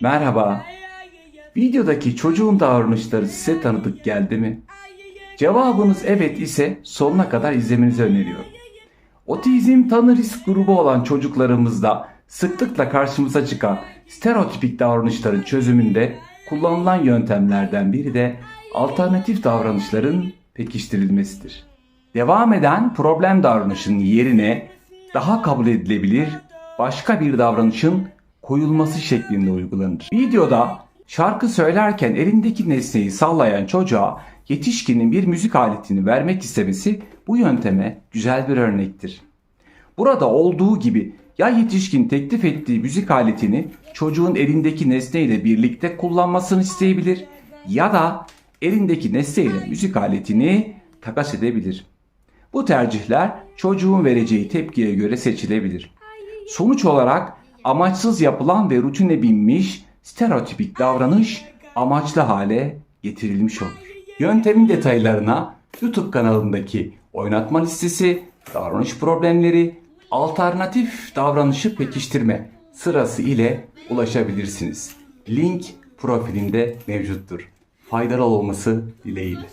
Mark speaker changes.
Speaker 1: Merhaba. Videodaki çocuğun davranışları size tanıdık geldi mi? Cevabınız evet ise sonuna kadar izlemenizi öneriyorum. Otizm tanı risk grubu olan çocuklarımızda sıklıkla karşımıza çıkan stereotipik davranışların çözümünde kullanılan yöntemlerden biri de alternatif davranışların pekiştirilmesidir. Devam eden problem davranışının yerine daha kabul edilebilir başka bir davranışın koyulması şeklinde uygulanır. Videoda şarkı söylerken elindeki nesneyi sallayan çocuğa yetişkinin bir müzik aletini vermek istemesi bu yönteme güzel bir örnektir. Burada olduğu gibi ya yetişkin teklif ettiği müzik aletini çocuğun elindeki nesneyle birlikte kullanmasını isteyebilir ya da elindeki nesneyle müzik aletini takas edebilir. Bu tercihler çocuğun vereceği tepkiye göre seçilebilir. Sonuç olarak amaçsız yapılan ve rutine binmiş stereotipik davranış amaçlı hale getirilmiş olur. Yöntemin detaylarına YouTube kanalındaki oynatma listesi, davranış problemleri, alternatif davranışı pekiştirme sırası ile ulaşabilirsiniz. Link profilinde mevcuttur. Faydalı olması dileğiyle.